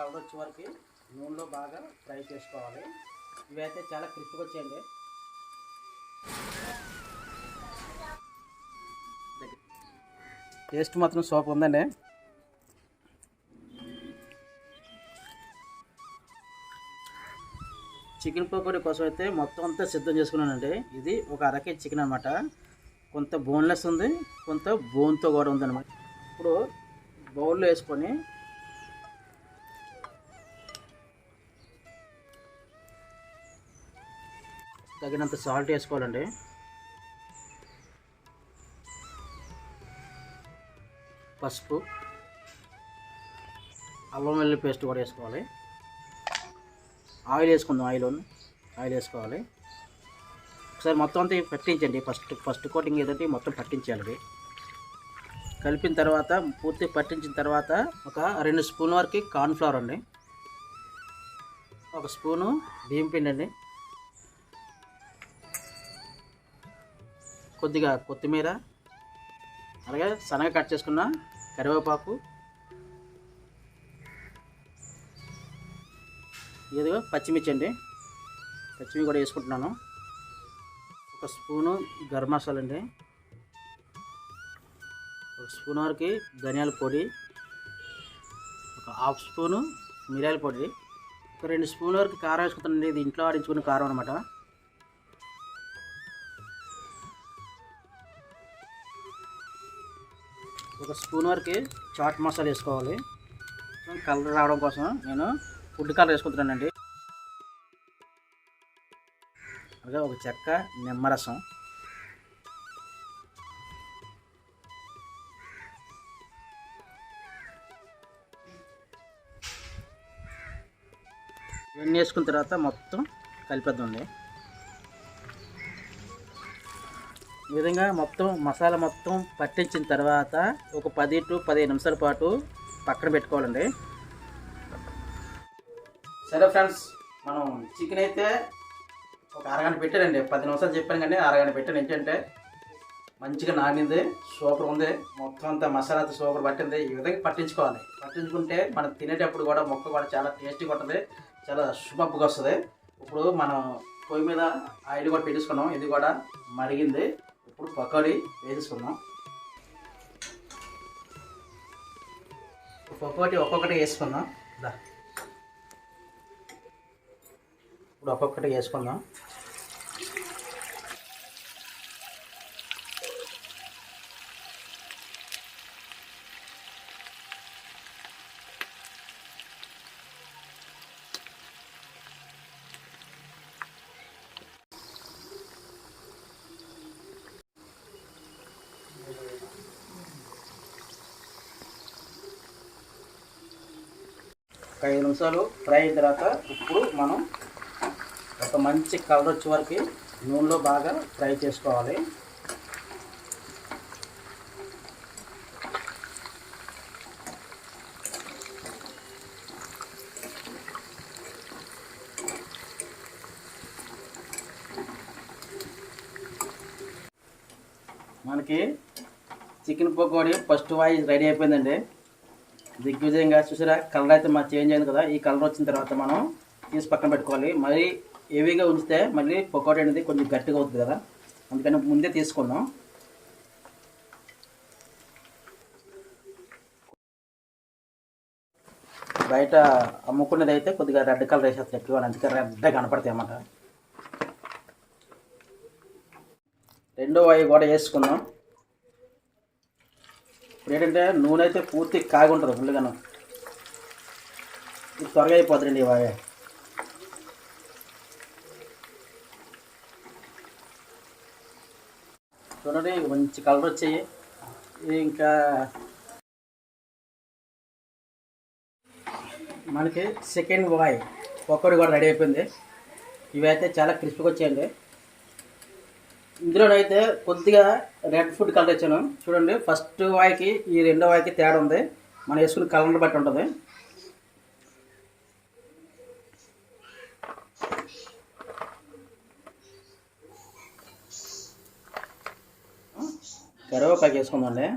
Colour వచ్చే వరకు నూనెలో బాగా ఫ్రై చేసుకోవాలి. ఇవైతే చాలా క్రిస్ప్గా వచ్చాయండి. టేస్ట్ మాత్రం సోప్ ఉందండి. చికెన్ పకోడీ కోసం అయితే మొత్తం అంతా సిద్ధం చేసుకున్నానండి. ఇది ఒక అర కేజీ చికెన్ అనమాట కొంత బోన్లెస్ ఉంది కొంత బోన్తో కూడా ఉందన్నమాట. ఇప్పుడు బౌల్లో వేసుకొని తగినంత సాల్ట్ వేసుకోవాలండి. పసుపు అల్లం వెల్లుల్లి పేస్ట్ కూడా వేసుకోవాలి. ఆయిల్ వేసుకుందాం ఆయిల్ ఆయిల్ వేసుకోవాలి. ఒకసారి మొత్తం అంతా పట్టించండి. ఫస్ట్ ఫస్ట్ కోటింగ్ ఏదంటే మొత్తం పట్టించాలి కలిపిన తర్వాత పూర్తి పట్టించిన తర్వాత ఒక రెండు స్పూన్ వరకు కార్న్ఫ్లవర్ అండి. ఒక స్పూను బియ్యం పిండి అండి కొద్దిగా కొత్తిమీర అలాగే సన్నగా కట్ చేసుకున్న కరివేపాకు ఇదిగో పచ్చిమిర్చి అండి. పచ్చిమిర్చి కూడా వేసుకుంటున్నాను. ఒక స్పూను గరం మసాలా అండి. ఒక స్పూన్ వరకు ధనియాల పొడి ఒక హాఫ్ స్పూను మిరియాల పొడి ఒక రెండు స్పూన్ వరకు కారం వేసుకుంటానండి. ఇది ఇంట్లో ఆడించుకున్న కారం అనమాట ఒక స్పూన్ వరకు చాట్ మసాలా వేసుకోవాలి. కలర్ రావడం కోసం నేను ఫుడ్ కలర్ వేసుకుంటున్నానండి. అలాగే ఒక చెక్క నిమ్మరసం. ఇవన్నీ వేసుకున్న తర్వాత మొత్తం కలిపేద్దండి విధంగా మొత్తం మసాలా మొత్తం పట్టించిన తర్వాత ఒక పది టు పదిహేను నిమిషాల పాటు పక్కన పెట్టుకోవాలండి. సరే ఫ్రెండ్స్ మనం చికెన్ అయితే ఒక అరగంట పెట్టానండి. పది నిమిషాలు చెప్పాను కానీ అరగంట పెట్టాను. ఏంటంటే మంచిగా నానింది సూపర్ ఉంది. మొత్తం అంతా మసాలా సూపర్ పట్టింది. ఈ విధంగా పట్టించుకోవాలి. పట్టించుకుంటే మనం తినేటప్పుడు కూడా మొక్క కూడా చాలా టేస్టీగా ఉంటుంది. చాలా శుభప్పుగా వస్తుంది. ఇప్పుడు మనం పొయ్యి మీద ఆయిల్ కూడా పెట్టేసుకున్నాం. ఇది కూడా మరిగింది. పకోడీ వేసేసుకుందాం ఒక్కొక్కటి ఒక్కొక్కటి వేసుకుందాం. ఇప్పుడు ఒక్కొక్కటి వేసుకుందాం. ఒక ఐదు నిమిషాలు ఫ్రై అయిన తర్వాత ఇప్పుడు మనం ఒక మంచి కలర్ వచ్చే వరకు నూనెలో బాగా ఫ్రై చేసుకోవాలి. మనకి చికెన్ పకోడీ ఫస్ట్ వాయిస్ రెడీ అయిపోయిందండి. దిగ్విజయంగా చూసారా కలర్ అయితే మా చేంజ్ అయింది కదా ఈ కలర్ వచ్చిన తర్వాత మనం తీసి పక్కన పెట్టుకోవాలి. మరీ హెవీగా ఉంచితే మళ్ళీ పొకోటి అనేది కొంచెం గట్టిగా అవుతుంది కదా. అందుకని ముందే తీసుకుందాం. బయట అమ్ముకునేది అయితే కొద్దిగా రెడ్ కలర్ వేసేస్తారు ఎక్కువ అందుకే రెడ్గా కనపడతాయి అన్నమాట. రెండో వాయి కూడా వేసుకుందాం. ఏంటంటే నూనె అయితే పూర్తి కాగి ఉంటుంది ఫుల్గాను ఇది త్వరగా అయిపోతుందండి ఈ వాయ. చూడండి మంచి కలర్ వచ్చాయి. ఇంకా మనకి సెకండ్ వాయ్ పకోడీ కూడా రెడీ అయిపోయింది. ఇవైతే చాలా క్రిస్పీగా వచ్చాయండి. ఇందులోనైతే కొద్దిగా రెడ్ ఫుడ్ కలర్ ఇచ్చాను. చూడండి ఫస్ట్ వాయికి ఈ రెండో వాయికి తేడా ఉంది. మనం వేసుకున్న కలర్ బట్టి ఉంటుంది. కరివేపాకు వేసుకుందండి